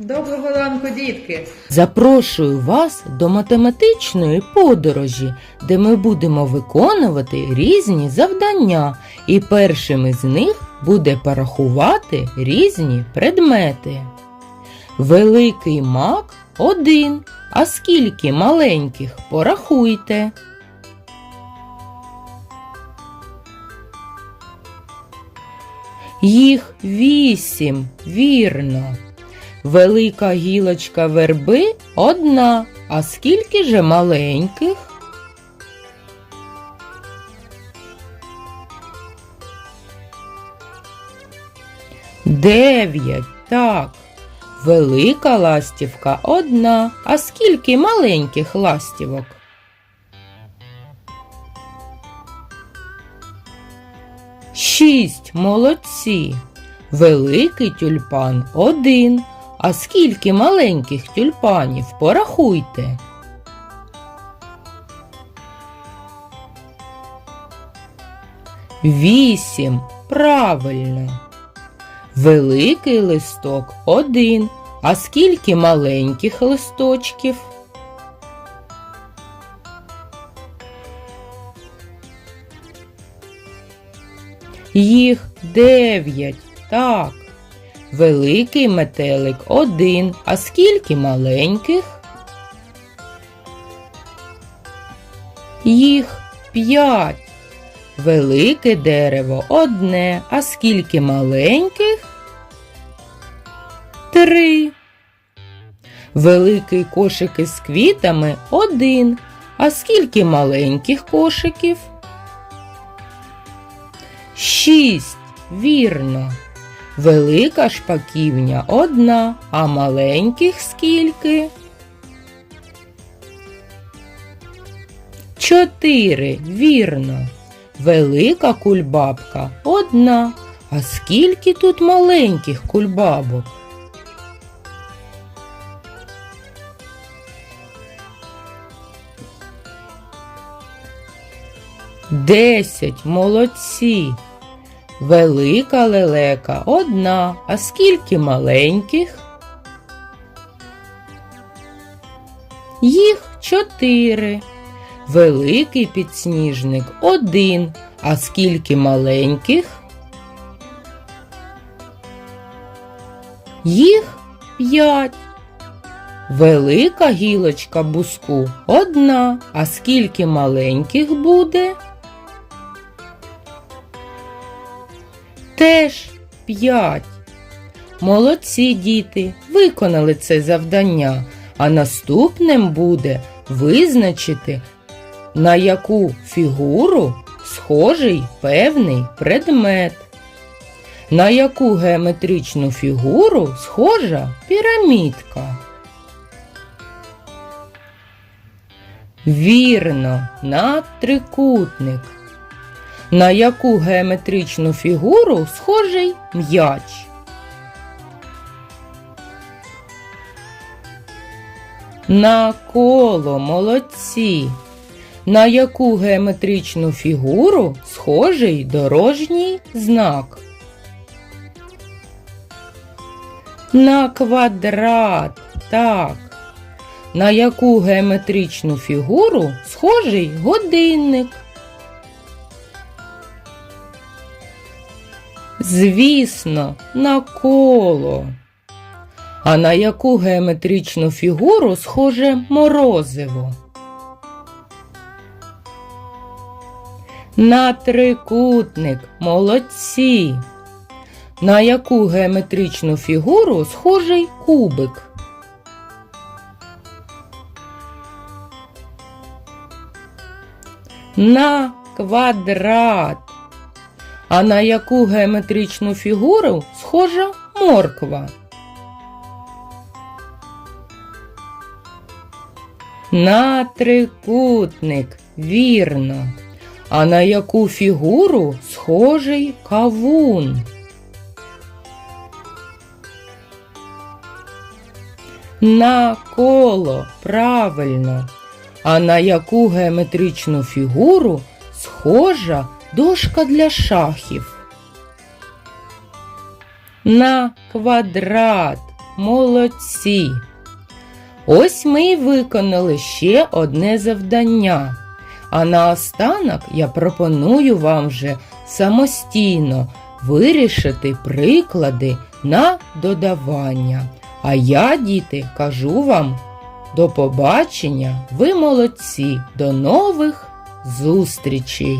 Доброго ранку, дітки! Запрошую вас до математичної подорожі, де ми будемо виконувати різні завдання, і першим із них буде порахувати різні предмети. Великий мак один. А скільки маленьких порахуйте. Їх вісім, вірно. Велика гілочка верби одна, а скільки же маленьких? Дев'ять, так. Велика ластівка одна, а скільки маленьких ластівок? Шість, молодці. Великий тюльпан один. А скільки маленьких тюльпанів порахуйте. Вісім. Правильно. Великий листок один. А скільки маленьких листочків? Їх дев'ять. Так. Великий метелик один. А скільки маленьких? Їх п'ять. Велике дерево одне. А скільки маленьких? Три. Великий кошик із квітами один. А скільки маленьких кошиків? Шість. Вірно. Велика шпаківня одна, а маленьких скільки? Чотири, вірно. Велика кульбабка одна. А скільки тут маленьких кульбабок? Десять, молодці. Велика лелека одна, а скільки маленьких? Їх чотири. Великий підсніжник один, а скільки маленьких? Їх п'ять. Велика гілочка буску одна, а скільки маленьких буде? Теж п'ять. Молодці діти, виконали це завдання, а наступним буде визначити, на яку фігуру схожий певний предмет. На яку геометричну фігуру схожа пірамідка. Вірно, на трикутник. На яку геометричну фігуру схожий м'яч? На коло молодці. На яку геометричну фігуру схожий дорожній знак? На квадрат. Так. На яку геометричну фігуру схожий годинник? Звісно, на коло. А на яку геометричну фігуру схоже морозиво? На трикутник, молодці. На яку геометричну фігуру схожий кубик? На квадрат. А на яку геометричну фігуру схожа морква? На трикутник, вірно. А на яку фігуру схожий кавун? На коло, правильно. А на яку геометричну фігуру схожа дошка для шахів? На квадрат. молодці! Ось ми й виконали ще одне завдання. А наостанок я пропоную вам вже самостійно вирішити приклади на додавання. А я, діти, кажу вам до побачення, ви молодці, до нових зустрічей!